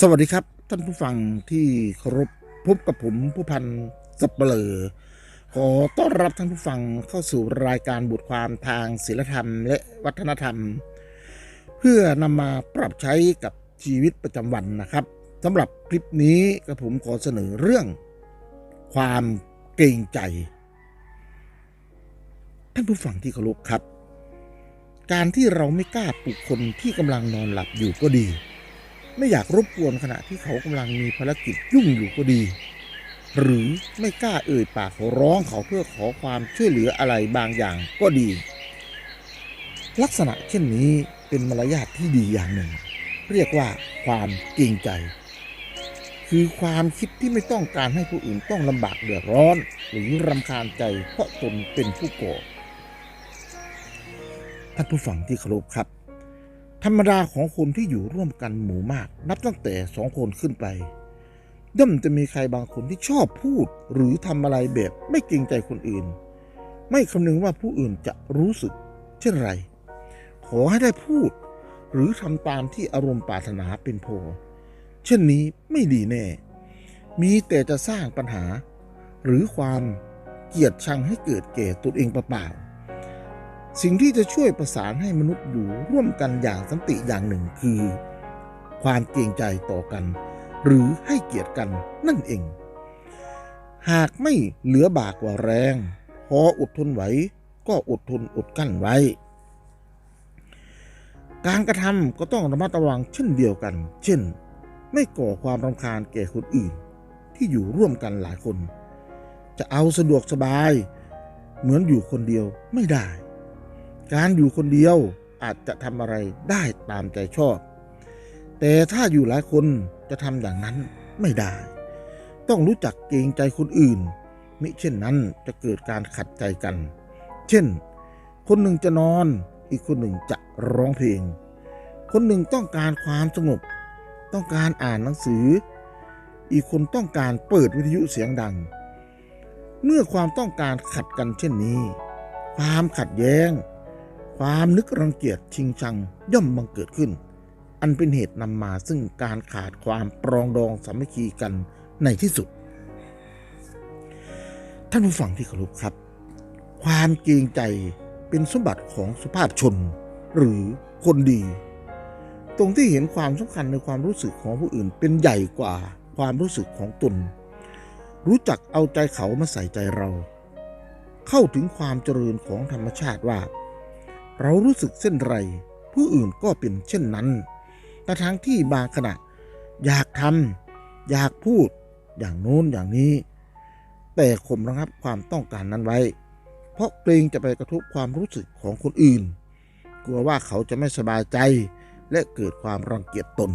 สวัสดีครับ ท่านผู้ฟังที่เคารพพบกับผมผู้พันสับเปลอขอต้อนรับท่านผู้ฟังเข้าสู่รายการบทความทางศิลธรรมและวัฒนธรรม เพื่อนำมาปรับใช้กับชีวิตประจำวันนะครับสำหรับคลิปนี้กระผมขอเสนอเรื่อง ความเกรงใจ ท่านผู้ฟังที่เคารพครับ การที่เราไม่กล้าปลุกคนที่กำลังนอนหลับอยู่ก็ดี ไม่อยากรบกวนขณะที่เขากำลังมีภารกิจยุ่งอยู่ก็ดี หรือไม่กล้าเอ่ยปากขอร้องเขาเพื่อขอความช่วยเหลืออะไรบางอย่างก็ดี ลักษณะเช่นนี้เป็นมารยาทที่ดีอย่างหนึ่ง เรียกว่าความเกรงใจ คือความคิดที่ไม่ต้องการให้ผู้อื่นต้องลำบากเดือดร้อน หรือรำคาญใจเพราะตนเป็นผู้ก่อท่านผู้ฟังที่เคารพครับ ธรรมดาของคนที่อยู่ร่วมกันหมู่มาก นับตั้งแต่สองคนขึ้นไปย่อมจะมีใครบางคนที่ชอบพูด หรือทำอะไรแบบไม่เกรงใจคนอื่น ไม่คำนึงว่าผู้อื่นจะรู้สึก เช่นไร ขอให้ได้พูด หรือทำตามที่อารมณ์ปรารถนาเป็นพอเช่นนี้ไม่ดีแน่ มีแต่จะสร้างปัญหา หรือความเกลียดชังให้เกิดแก่ตนเองเปล่าๆ สิ่งที่จะช่วยประสานให้มนุษย์อยู่ร่วมกันอย่างสันติอย่างหนึ่งคือ ความเกรงใจต่อกัน หรือให้เกียรติกันนั่นเอง หากไม่เหลือบากกว่าแรง พออดทนไหวก็อดทนอดกั้นไว้ การกระทำก็ต้องระมัดระวังเช่นเดียวกัน เช่น ไม่ก่อความรำคาญแก่คนอื่น ที่อยู่ร่วมกันหลายคน จะเอาสะดวกสบาย เหมือนอยู่คนเดียวไม่ได้ การอยู่คนเดียวอาจจะทำอะไรได้ตามใจชอบ แต่ถ้าอยู่หลายคนจะทำอย่างนั้นไม่ได้ ต้องรู้จักเกรงใจคนอื่น มิเช่นนั้นจะเกิดการขัดใจกัน เช่น คนหนึ่งจะนอนอีกคนหนึ่งจะร้องเพลง คนหนึ่งต้องการความสงบ ต้องการอ่านหนังสือ อีกคนต้องการเปิดวิทยุเสียงดัง เมื่อความต้องการขัดกันเช่นนี้ ความขัดแย้ง ความนึกรังเกียจชิงชังย่อมบังเกิดขึ้น อันเป็นเหตุนำมาซึ่งการขาดความปรองดองสามัคคีกันในที่สุด ท่านผู้ฟังที่เคารพครับ ความเกรงใจเป็นสมบัติของสุภาพชน หรือคนดี ตรงที่เห็นความสำคัญในความรู้สึกของผู้อื่นเป็นใหญ่กว่าความรู้สึกของตน รู้จักเอาใจเขามาใส่ใจเรา เข้าถึงความเจริญของธรรมชาติว่า เรารู้สึกเช่นไร ผู้อื่นก็เป็นเช่นนั้น แต่ทั้งที่บางขณะอยากทำอยากพูดอย่างโน้นอย่างนี้ แต่ข่มระงับความต้องการนั้นไว้ เพราะเกรงจะไปกระทบความรู้สึกของคนอื่น กลัวว่าเขาจะไม่สบายใจและเกิดความรังเกียจตน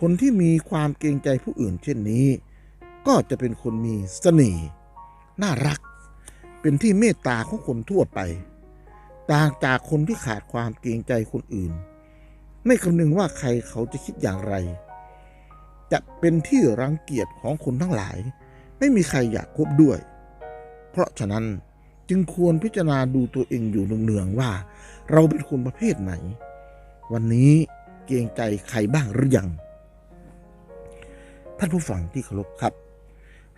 คนที่มีความเกรงใจผู้อื่นเช่นนี้ ก็จะเป็นคนมีเสน่ห์น่ารัก เป็นที่เมตตาของคนทั่วไป ต่างจากคนที่ขาดความเกรงใจคนอื่น ไม่คำนึงว่าใครเขาจะคิดอย่างไร จะเป็นที่รังเกียจของคนทั้งหลาย ไม่มีใครอยากคบด้วย เพราะฉะนั้นจึงควรพิจารณาดูตัวเองอยู่เนืองๆว่า เราเป็นคนประเภทไหน วันนี้เกรงใจใครบ้างหรือยังท่านผู้ฟังที่เคารพครับ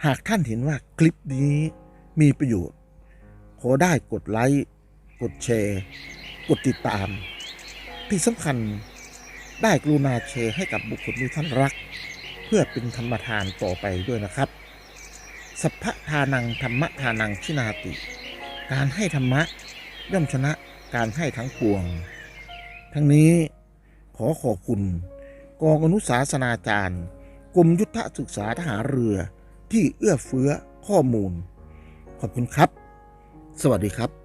หากท่านเห็นว่าคลิปนี้มีประโยชน์ ขอได้กดไลค์ กดแชร์ กดติดตาม ที่สำคัญได้กรุณาแชร์ให้กับบุคคลที่ท่านรัก เพื่อเป็นธรรมทานต่อไปด้วยนะครับ สัพพทานังธรรมทานังชินาติ การให้ธรรมะย่อมชนะการให้ทั้งปวง ทั้งนี้ขอขอบคุณ กองอนุสาสนาจารย์ กรมยุทธศึกษาทหารเรือที่เอื้อเฟื้อข้อมูล ขอบคุณครับ สวัสดีครับ